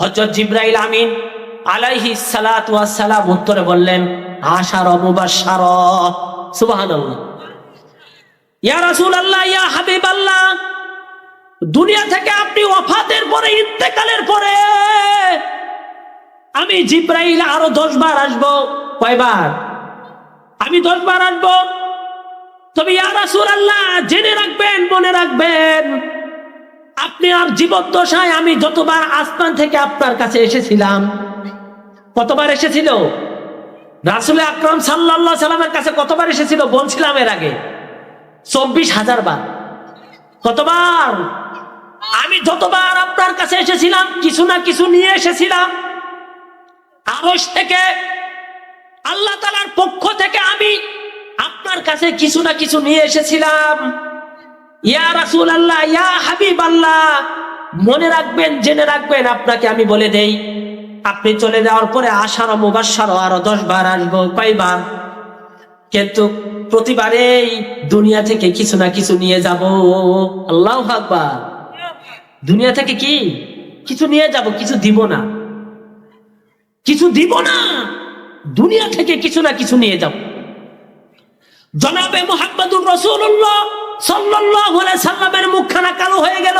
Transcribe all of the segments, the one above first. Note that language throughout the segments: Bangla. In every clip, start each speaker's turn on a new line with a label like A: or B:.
A: হজরত জিব্রাইল আমিন আলাইহি সালাম উত্তরে বললেন, আশার মুবাশশার। সুবহানাল্লাহ। ইয়া রাসূলুল্লাহ, ইয়া হাবিবাল্লাহ, দুনিয়া থেকে আপনি ওফাতের পরে, ইন্তেকালের পরে আমি জিব্রাইল আরও দশ বার আসব। কয়বার? আমি দশ বার আসব। তবে ইয়া রাসূলুল্লাহ, জেনে রাখবেন, মনে রাখবেন আপনি আর জীবদ্দশায় আমি যতবার আসমান থেকে আপনার কাছে এসেছিলাম, কতবার এসেছিল? রাসুল আকরম সাল্লাহ সাল্লামের কাছে কতবার এসেছিল বলছিলাম এর আগে? চব্বিশ হাজার বার। কতবার? আমি যতবার আপনার কাছে এসেছিলাম, কিছু না কিছু নিয়ে এসেছিলাম। আরস থেকে, আল্লাহ তালার পক্ষ থেকে আমি আপনার কাছে কিছু না কিছু নিয়ে এসেছিলাম। ইয়া রাসুল আল্লাহ ইয়া হাবিব আল্লাহ মনে রাখবেন, জেনে রাখবেন, আপনাকে আমি বলে দেই, আপনি চলে যাওয়ার পরে আশার মুবাসার আরও দশ বার আসব, কয়বার? কিন্তু প্রতিবারেই দুনিয়া থেকে কিছু না কিছু নিয়ে যাব। আল্লাহ আকবার। দুনিয়া থেকে কি? কিছু নিয়ে যাব, কিছু দিব না। কিছু দিব না। দুনিয়া থেকে কিছু না কিছু নিয়ে যাব। জনাবে মোহাম্মদুর রসুল্লাহ সাল্লাল্লাহু আলাইহি সাল্লামের মুখখানা কালো হয়ে গেল।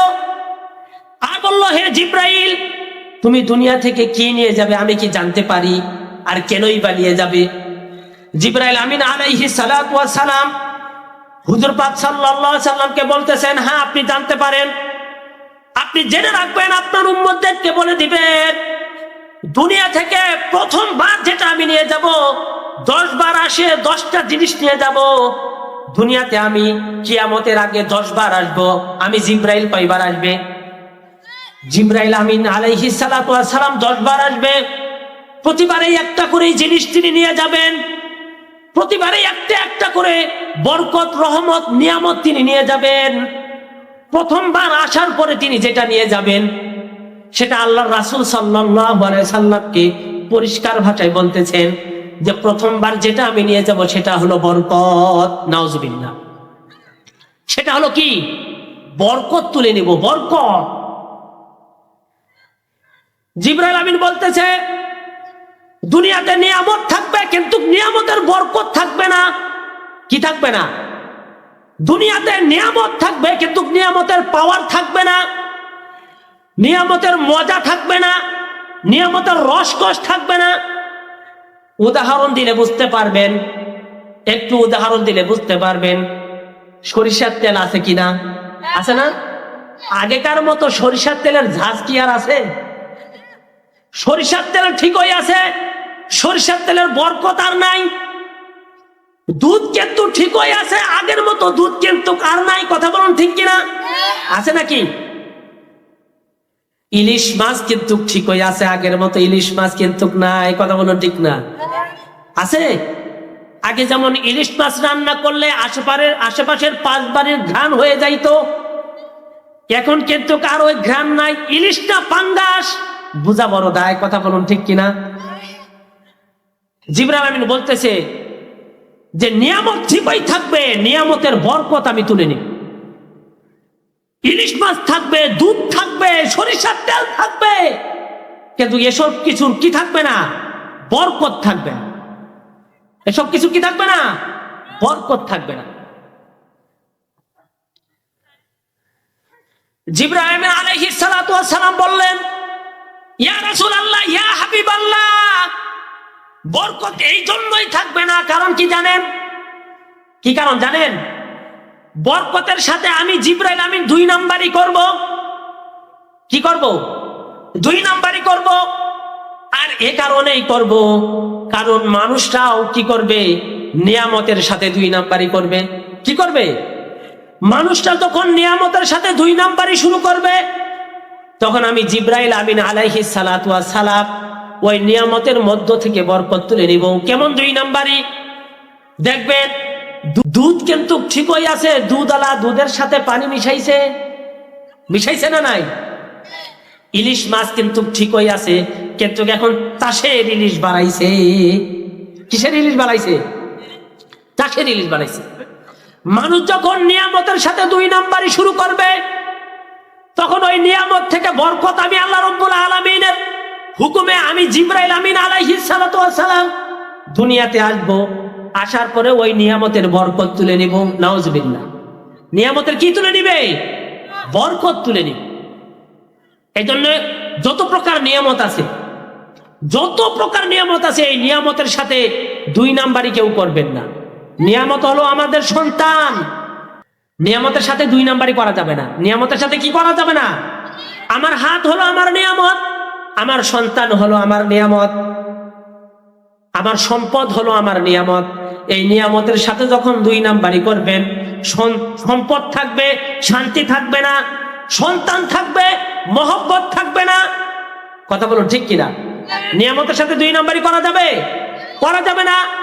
A: আর বলল, হে জিব্রাইল, তুমি দুনিয়া থেকে কি নিয়ে যাবে আমি কি জানতে পারি? আর কেনই বা নিয়ে যাবে? জিব্রাইল আমিন আলাইহি সালাতু ওয়াস সালাম হুজুর পাক সাল্লাল্লাহু সাল্লামকে বলতেছেন হ্যাঁ আপনি জানতে পারেন। আপনি জেনে রাখবেন, আপনার উম্মতদেরকে বলে দিবেন, দুনিয়া থেকে প্রথমবার যেটা আমি নিয়ে যাব দশ বার আসে দশটা জিনিস নিয়ে যাব। দুনিয়াতে আমি কিয়ামতের আগে দশ বার আসব, আমি জিব্রাইল কয়বার আসবে? জিব্রাইল আমিন আলাইহি সালাম দশ বার আসবে। প্রতিবারে একটা করে জিনিস তিনি নিয়ে যাবেন। প্রতিবারে একটা একটা করে বরকত, রহমত, নিয়ামত তিনি নিয়ে যাবেন। প্রথমবার আসার পরে তিনি যেটা নিয়ে যাবেন, সেটা আল্লাহ রাসুল সাল্লামকে পরিষ্কার ভাষায় বলতেছেন যে প্রথমবার যেটা আমি নিয়ে যাব সেটা হলো বরকত। নাউজবিল্লা সেটা হলো কি? বরকত তুলে নিব, বরকত। জিব্রাইল আমিন বলতেছে, দুনিয়াতে নিয়ামত থাকবে কিন্তু নিয়ামতের বরকত থাকবে না। কি থাকবে না? দুনিয়াতে নিয়ামত থাকবে কিন্তু নিয়ামতের পাওয়ার থাকবে না। নিয়ামতের মজা থাকবে না। নিয়ামতের রসকস থাকবে না। উদাহরণ দিলে বুঝতে পারবেন। একটু উদাহরণ দিলে বুঝতে পারবেন সরিষার তেল আছে কিনা? আছে না? আগেকার মতো সরিষার তেলের ঝাঁজ কি আর আছে? সরিষার তেল ঠিকই আছে, সরিষার তেলের বরকত আর নাই। দুধ কিন্তু ঠিকই আছে, আগের মতো দুধ কিন্তু আর নাই। কথা বলুন ঠিক কিনা? আছে নাকি? ইলিশ মাছ কিন্তু ঠিকই আছে, আগের মতো ইলিশ মাছ কিন্তু নাই। কথা বলুন ঠিক না? আছে? আগে যেমন ইলিশ মাছ রান্না করলে আশেপাশের আশেপাশের পাঁচ বাড়ির ঘ্রাণ হয়ে যাইতো, এখন কিন্তু কার ওই ঘ্রাণ নাই। ইলিশটা পাঙ্গাস। বুঝা বড় দায় কথা বলুন ঠিক কিনা? জিবরাল আমিন বলতেছে যে, নিয়ামত ঠিকই থাকবে, নিয়ামতের বরকত আমি তুলে নিব। ইলিশ মাছ থাকবে, দুধ থাকবে, সরিষার তেল থাকবে, কিন্তু এসব কিছুর কি থাকবে না? বরকত থাকবে না। এসব কিছু কি থাকবে না? বরকত থাকবে না। জিব্রাহিম ওয়াস সালাম বললেন, ইয়া রাসূলুল্লাহ, ইয়া হাবিবাল্লাহ, বরকত এই জন্যই থাকবে না, কারণ কি জানেন? কি কারণ জানেন? বরকতের সাথে আমি জিব্রাইল আমি দুই নাম্বারই করব। কি করব? দুই নাম্বারই করব। আর এ কারণেই করব। কারণ মানুষটাও কি করবে? নিয়ামতের সাথে দুই নাম্বারই করবে। কি করবে? মানুষটা তখন নিয়ামতের সাথে দুই নাম্বারই শুরু করবে, তখন আমি জিব্রাইল আমিন আলাইহি সালাতুয়া সালাম ওই নিয়ামতের মধ্য থেকে বরকত তুলে নিব। কেমন দুই নাম্বারই? দেখবেন দুধ কিন্তু ঠিকই আছে দুধ আলা দুধের সাথে পানি মিশাইছে। মিশাইছে না নাই? ইলিশ মাছ কিন্তু ঠিকই আছে কিন্তু এখন তাসের ইলিশ বাড়াইছে কিসের ইলিশ বাড়াইছে তাসের ইলিশ বাড়াইছে মানুষ যখন নিয়ামতের সাথে দুই নাম্বারই শুরু করবে, তখন ওই নিয়ামত থেকে বরকত আমি আল্লাহ রব্বুল আলমিনের হুকুমে আমি জিব্রাইল আমিন আলাইহিস সালাতু সালাম দুনিয়াতে আসব। আসার পরে ওই নিয়ামতের বরকত তুলে নিব, নাউজবিল্লাহ। নিয়ামতের কি তুলে নিবে? বরকত তুলে নিবে। এই জন্য যত প্রকার নিয়ামত আছে যত প্রকার নিয়ামত আছে, এই নিয়ামতের সাথে দুই নাম্বারই কেউ করবেন না। নিয়ামত হলো আমাদের সন্তান। নিয়ামতের সাথে দুই নাম্বারই করা যাবে না। নিয়ামতের সাথে কি করা যাবে না? আমার হাত হলো আমার নিয়ামত, আমার সন্তান হলো আমার নিয়ামত, আমার সম্পদ হলো আমার নিয়ামত। এই নিয়ামতের সাথে যখন দুই নাম্বারই করবেন সম্পদ থাকবে, শান্তি থাকবে না, সন্তান থাকবে, মহব্বত থাকবে না। কথা বলুন ঠিক কিনা? নিয়ামতের সাথে দুই নম্বরই করা যাবে? করা যাবে না?